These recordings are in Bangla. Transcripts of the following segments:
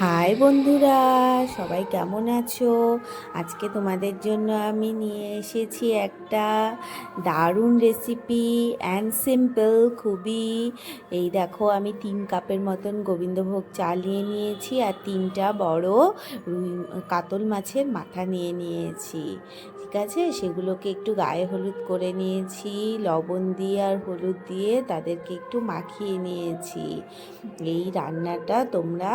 হাই বন্ধুরা, সবাই কেমন আছো? আজকে তোমাদের জন্য আমি নিয়ে এসেছি একটা দারুণ রেসিপি অ্যান্ড সিম্পল খুবই, এই দেখো আমি তিন কাপের মতন গোবিন্দভোগ চাল নিয়ে নিয়েছি আর তিনটা বড় রুই, কাতল মাছের মাথা নিয়ে নিয়েছি। ঠিক আছে? সেগুলোকে একটু গায়ে হলুদ করে নিয়েছি, লবণ দিয়ে আর হলুদ দিয়ে তাদেরকে একটু মাখিয়ে নিয়েছি। এই রান্নাটা তোমরা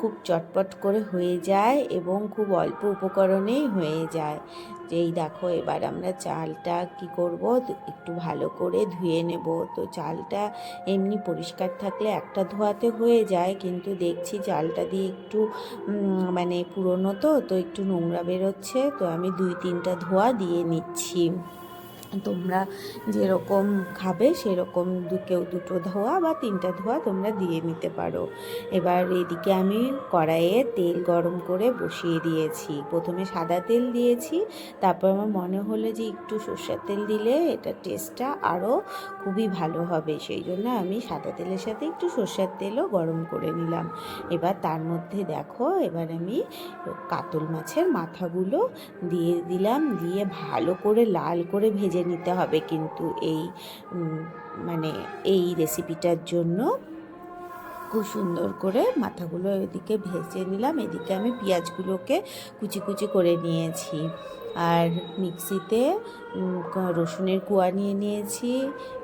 খুব চটপট করে হয়ে যায় এবং খুব অল্প উপকরণেই হয়ে যায়। যেই দেখো, এবার আমরা চালটা কি করব? একটু ভালো করে ধুয়ে নেব। তো চালটা এমনি পরিষ্কার থাকলে একটা ধোয়াতে হয়ে যায়, কিন্তু দেখছি চালটা দিয়ে একটু মানে পুরনো তো তো একটু নোংরা বেরোচ্ছে। তো আমি দুই তিনটা ধোয়া দিয়ে নিচ্ছি। তোমরা যেরকম খাবে, সেরকম দু, কেউ দুটো ধোয়া বা তিনটা ধোয়া তোমরা দিয়ে নিতে পারো। এবার এদিকে আমি কড়াইয়ে তেল গরম করে বসিয়ে দিয়েছি। প্রথমে সাদা তেল দিয়েছি, তারপর আমার মনে হলো যে একটু সর্ষের তেল দিলে এটা টেস্টটা আরও খুবই ভালো হবে। সেই জন্য আমি সাদা তেলের সাথে একটু সর্ষের তেলও গরম করে নিলাম। এবার তার মধ্যে দেখো, এবার আমি কাতল মাছের মাথাগুলো দিয়ে দিলাম। দিয়ে ভালো করে লাল করে ভেজে ভেজে নিতে হবে কিন্তু এই মানে এই রেসিপিটার জন্য খুব সুন্দর করে মাথাগুলো এদিকে ভেজে নিলাম। এদিকে আমি পেঁয়াজগুলোকে কুচি কুচি করে নিয়েছি। আর মিক্সিতে রসুনের কুয়া নিয়ে নিয়েছি।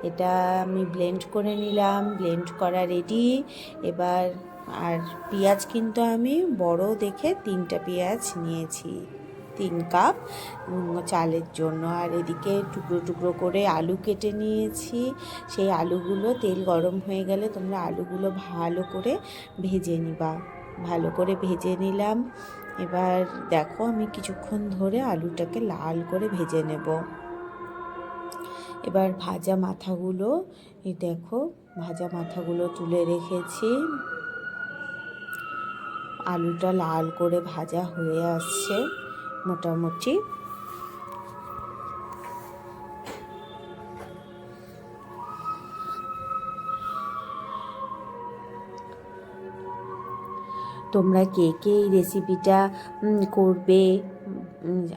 এটা আমি ব্লেন্ড করে নিলাম। ব্লেন্ড করা রেডি এবার, আর পেঁয়াজ কিন্তু আমি বড় দেখে তিনটা পেঁয়াজ নিয়েছি। তিন কাপ চালের জন্য। আর এদিকে টুকরো টুকরো করে আলু কেটে নিয়েছি। সেই আলুগুলো তেল গরম হয়ে গেলে তোমরা আলুগুলো ভালো করে ভেজে নিবা। ভালো করে ভেজে নিলাম। এবার দেখো আমি কিছুক্ষণ ধরে আলুটাকে লাল করে ভেজে নেব। এবার ভাজা মাথাগুলো, এই দেখো ভাজা মাথাগুলো তুলে রেখেছি। আলুটা লাল করে ভাজা হয়ে আসছে। মোটামুটি। তোমরা কে কে এই রেসিপিটা করবে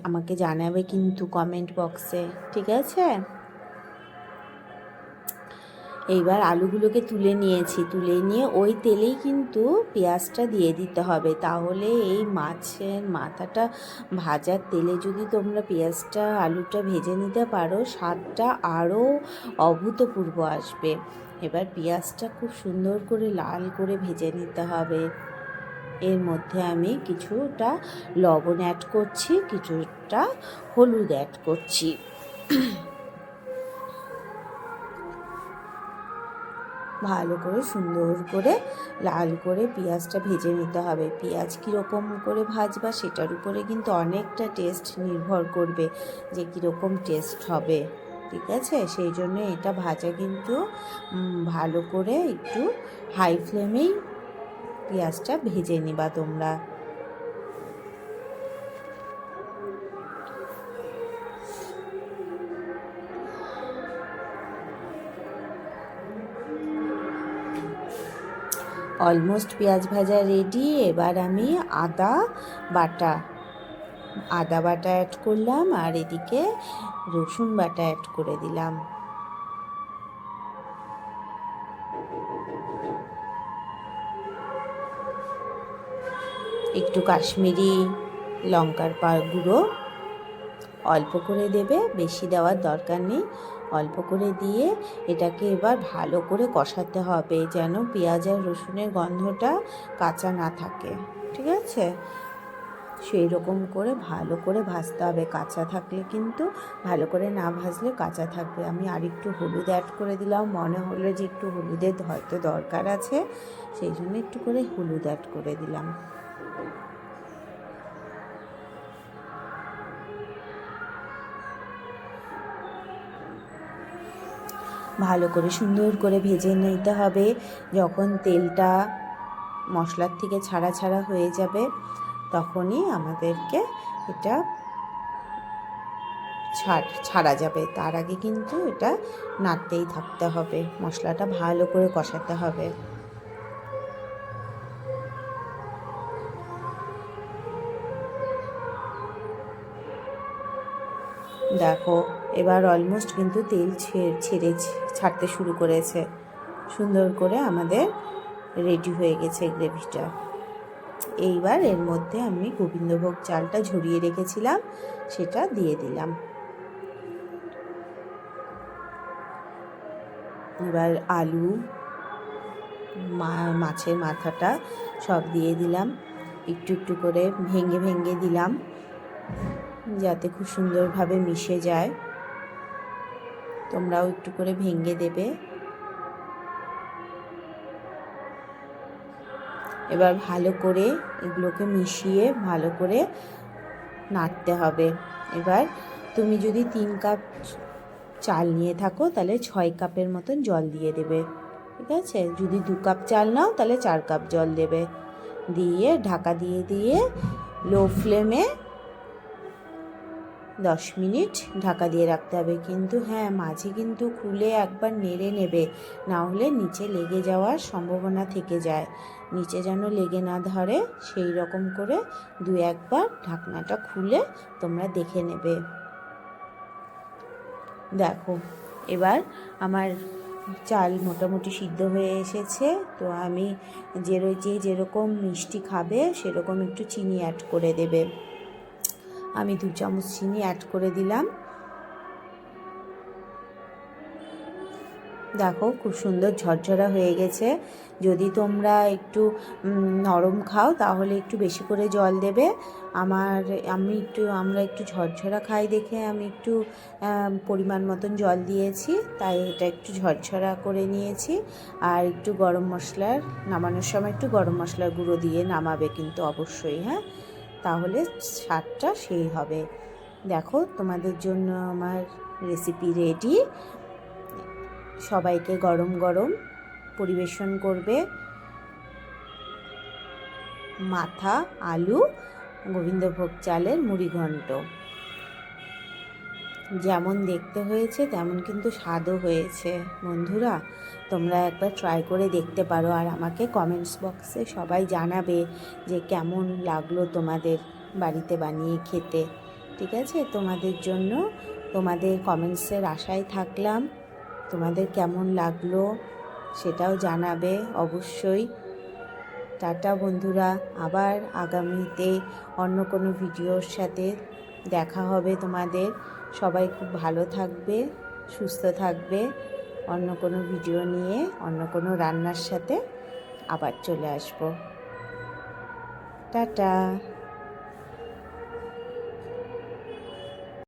আমাকে জানাবে কিন্তু কমেন্ট বক্সে ঠিক আছে? এইবার আলুগুলোকে তুলে নিয়েছি। তুলে নিয়ে ওই তেলেই কিন্তু পেঁয়াজটা দিয়ে দিতে হবে। তাহলে এই মাছের মাথাটা ভাজার তেলে যদি তোমরা পেঁয়াজটা, আলুটা ভেজে নিতে পারো, স্বাদটা আরও অভূতপূর্ব আসবে। এবার পেঁয়াজটা খুব সুন্দর করে লাল করে ভেজে নিতে হবে। এর মধ্যে আমি কিছুটা লবণ অ্যাড করছি, কিছুটা হলুদ অ্যাড করছি। ভালো করে, সুন্দর করে, লাল করে পেঁয়াজটা ভেজে নিতে হবে। পেঁয়াজ কীরকম করে ভাজবা সেটার উপরে কিন্তু অনেকটা টেস্ট নির্ভর করবে যে কীরকম টেস্ট হবে, ঠিক আছে? সেই জন্য এটা ভাজা কিন্তু ভালো করে একটু হাই ফ্লেমেই পেঁয়াজটা ভেজে নিবা তোমরা। অলমোস্ট পেঁয়াজ ভাজা রেডি এবার আমি আদা বাটা আদা বাটা অ্যাড করলাম আর এদিকে রসুন বাটা অ্যাড করে দিলাম। একটু কাশ্মীরি লঙ্কার গুঁড়ো। অল্প করে দেবে, বেশি দেওয়ার দরকার নেই। অল্প করে দিয়ে এটাকে এবার ভালো করে কষাতে হবে যেন পেঁয়াজ আর রসুনের গন্ধটা কাঁচা না থাকে, ঠিক আছে? সেই রকম করে ভালো করে ভাজতে হবে, কাঁচা থাকলে কিন্তু, ভালো করে না ভাজলে কাঁচা থাকবে। আমি আর একটু হলুদ অ্যাড করে দিলাম, মনে হলো যে একটু হলুদের হয়তো দরকার আছে, সেই জন্য একটু করে হলুদ অ্যাড করে দিলাম। ভালো করে সুন্দর করে ভেজে নিতে হবে। যখন তেলটা মশলার থেকে ছাড়া ছাড়া হয়ে যাবে, তখনই আমাদেরকে এটা ছাড়, ছাড়া যাবে। তার আগে কিন্তু এটা নাড়তেই থাকতে হবে। মশলাটা ভালো করে কষাতে হবে। দেখো, এবার অলমোস্ট কিন্তু তেল ছেড়েছে। ছাড়তে শুরু করেছে। সুন্দর করে আমাদের রেডি হয়ে গেছে গ্রেভিটা। এইবার এর মধ্যে আমি গোবিন্দভোগ চালটা ঝরিয়ে রেখেছিলাম, সেটা দিয়ে দিলাম। এবার আলু মাছের মাথাটা সব দিয়ে দিলাম। একটু একটু করে ভেঙে ভেঙে দিলাম, যাতে খুব সুন্দরভাবে মিশে যায়। তোমরাও একটু করে ভেঙে দেবে। এবার ভালো করে এগুলোকে মিশিয়ে ভালো করে নাড়তে হবে। এবার তুমি যদি তিন কাপ চাল নিয়ে থাকো, তাহলে ছয় কাপের মতন জল দিয়ে দেবে। ঠিক আছে? যদি দু কাপ চাল নাও, তাহলে চার কাপ জল দেবে। দিয়ে ঢাকা দিয়ে দিয়ে লো ফ্লেমে দশ মিনিট ঢাকা দিয়ে রাখতে হবে। কিন্তু হ্যাঁ মাঝে কিন্তু খুলে একবার নেড়ে নেবে, না হলে নিচে লেগে যাওয়ার সম্ভাবনা থেকে যায়। নিচে যেন লেগে না ধরে, সেই রকম করে দু একবার ঢাকনাটা খুলে তোমরা দেখে নেবে। দেখো, এবার আমার চাল মোটামুটি সিদ্ধ হয়ে এসেছে। তো আমি যেরো যে যেরকম মিষ্টি খাবে, সেরকম একটু চিনি অ্যাড করে দেবে। আমি দু চামচ চিনি অ্যাড করে দিলাম। দেখো, খুব সুন্দর ঝরঝরা হয়ে গেছে। যদি তোমরা একটু নরম খাও, তাহলে একটু বেশি করে জল দেবে। আমার, আমি একটু, আমরা একটু ঝরঝরা খাই দেখে আমি একটু পরিমাণ মতন জল দিয়েছি, তাই এটা একটু ঝরঝরা করে নিয়েছি। আর একটু গরম মশলার, নামানোর সময় একটু গরম মশলার গুঁড়ো দিয়ে নামাবে কিন্তু অবশ্যই হ্যাঁ? তাহলে স্বাদটা সেই হবে। দেখো, তোমাদের জন্য আমার রেসিপি রেডি সবাইকে গরম গরম পরিবেশন করবে। মাথা, আলু, গোবিন্দভোগ চালের মুড়ি ঘন্ট যেমন দেখতে হয়েছে, তেমন কিন্তু স্বাদও হয়েছে। বন্ধুরা, তোমরা একবার ট্রাই করে দেখতে পারো আর আমাকে কমেন্টস বক্সে সবাই জানাবে যে কেমন লাগল তোমাদের বাড়িতে বানিয়ে খেতে। ঠিক আছে? তোমাদের জন্য তোমাদের কমেন্টসের আশায় থাকলাম। তোমাদের কেমন লাগল সেটাও জানাবে অবশ্যই। টাটা বন্ধুরা, আবার আগামীতে অন্য কোনো ভিডিওর সাথে দেখা হবে তোমাদের। সবাই খুব ভালো থাকবে, সুস্থ থাকবে। অন্য কোনো ভিডিও নিয়ে, অন্য কোনো রান্নার সাথে আবার চলে আসব। টাটা।